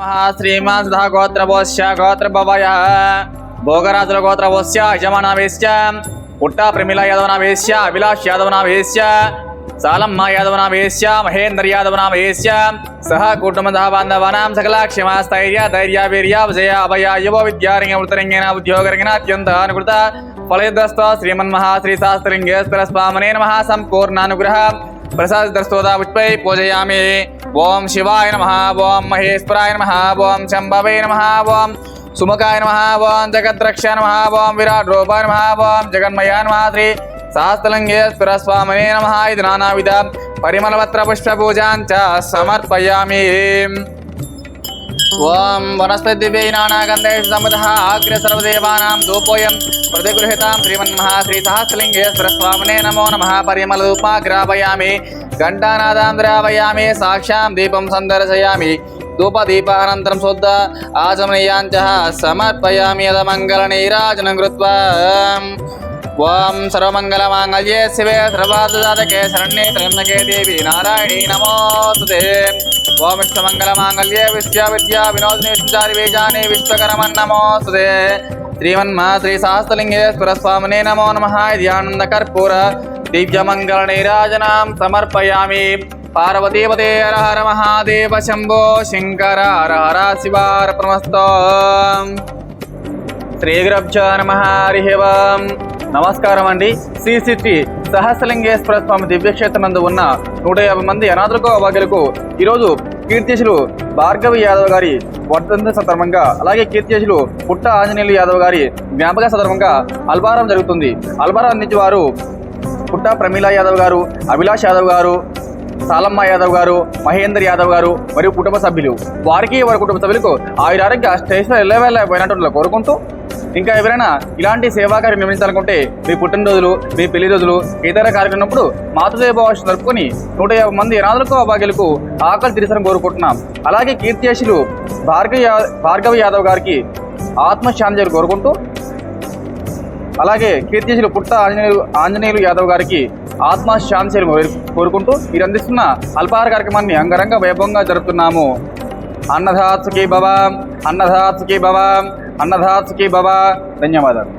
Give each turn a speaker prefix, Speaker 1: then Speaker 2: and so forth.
Speaker 1: श्रीमान सुधा गोत्रभोश्च गोत्रभवयः यजमान वेश्य पुट्टा प्रमिला यादवनावेश्य अभिलाष यादवनावेश्य सालम्मा यादवनावेश्य महेन्द्र यादवनावेश्य सह कुटुम्बतः बान्धवानां सकला क्षमास्थैर्य धैर्यावीर्या, विजय, अभय, युव विद्यारङ्ग वृतरङ्गेन श्रीमन अत्यन्तः अनुकृतः फलयद्रस्त श्रीमन्महाश्रीशास्त्रलिङ्गेश्वरस्वामने नमः। प्रसाद दस्तोदा पुष्पै पूजयामि। ఓం శివాయ నమ ఓం మహేశ్వరాయ నమ ఓం శంభవే నమ ఓం సుముఖాయ నమ ఓం జగద్రక్ష నమ ఓం విరాట్ రూపాయ నమ ఓం జగన్మయా నమ శ్రీ శాస్త్రలింగేశ్వర స్వామినే నమ ఇది నానావిధ పరిమళపత్ర పుష్ప పూజాంచ సమర్పయామి. ఓం వనస్పతిభ్యై నానాగంధేషు సమృతః ఆగ్ర సర్వదేవానాం ధూపోయం ప్రతిగృహితాం శ్రీమన్మహా శ్రీ సహస్రలింగేశ్వర స్వామినే నమో నమ పరిమళధూపాగ్రాపయామి ఘంటానాదాం ద్రావయామి సాక్షాం దీపం సందర్శయామి ధూపదీపానంతరం శుద్ధ ఆచమనీయాంచ సమర్పయామి యదమంగళ నీరాజనం కృత్వా. ఓం సర్వమంగళమాంగళ్యే శివే సర్వార్థసాధకే శరణ్యే త్రయంబకే దేవి నారాయణీ నమోస్తుతే. ఓం విష్ణుమంగళమాంగళ్యే విద్యా విద్యా వినోదిని విష్ణుచారి విశ్వకరమన్ విశ్వకరమన్నమోస్తుతే శ్రీమన్మ శ్రీ సహస్రలింగేశ్వర స్వామినే నమో నమ. ఇది ఆనంద కర్పూర దివ్యమంగళ నీరాజనాం సమర్పయామి పార్వతీపతే హర మహాదేవ శంభో శంకర హర హర శివార శ్రీ గురభ్యో నమ హరి నమస్కారం అండి సిసిటి సహస్రలింగేశ్వర స్వామి దివ్యక్షేత్రం నందు ఉన్న నూట యాభై మంది అనాథులకు అభాగ్యులకు ఈరోజు కీర్తిశులు భార్గవి యాదవ్ గారి వర్ధంతి సందర్భంగా అలాగే కీర్తిశులు పుట్ట ఆంజనేయులు యాదవ్ గారి జ్ఞాపక సందర్భంగా అల్పారం జరుగుతుంది. అల్పారం అందించే వారు పుట్ట ప్రమీలా యాదవ్ గారు అభిలాష్ యాదవ్ గారు సాలమ్మ యాదవ్ గారు మహేందర్ యాదవ్ గారు మరియు కుటుంబ సభ్యులు. వారికి వారి కుటుంబ సభ్యులకు ఆయురారోగ్య స్టేషన్ ఎల్లవేళ పోయినట్టు కోరుకుంటూ ఇంకా ఎవరైనా ఇలాంటి సేవా కార్యం నిర్మించాలనుకుంటే మీ పుట్టినరోజులు మీ పెళ్ళి రోజులు ఇతర కార్యక్రమప్పుడు మాతృదేవ జరుపుకొని నూట యాభై మంది అనాథులకు అభాగ్యులకు ఆకలి తీర్చడం కోరుకుంటున్నాం. అలాగే కీర్తిశులు భార్గవ భార్గవ యాదవ్ గారికి ఆత్మశాంతి కోరుకుంటూ అలాగే కీర్తిశీలు పుట్ట ఆంజనేయులు ఆంజనేయులు యాదవ్ గారికి ఆత్మ శాంతి కోరుకుంటూ మీరు అందిస్తున్న అల్పాహార కార్యక్రమాన్ని అంగరంగ వైభవంగా జరుపుతున్నాము. అన్నధాత్సుకి భవ అన్నధాత్సుకి భవ అన్నధాత్సుకి భవ. ధన్యవాదాలు.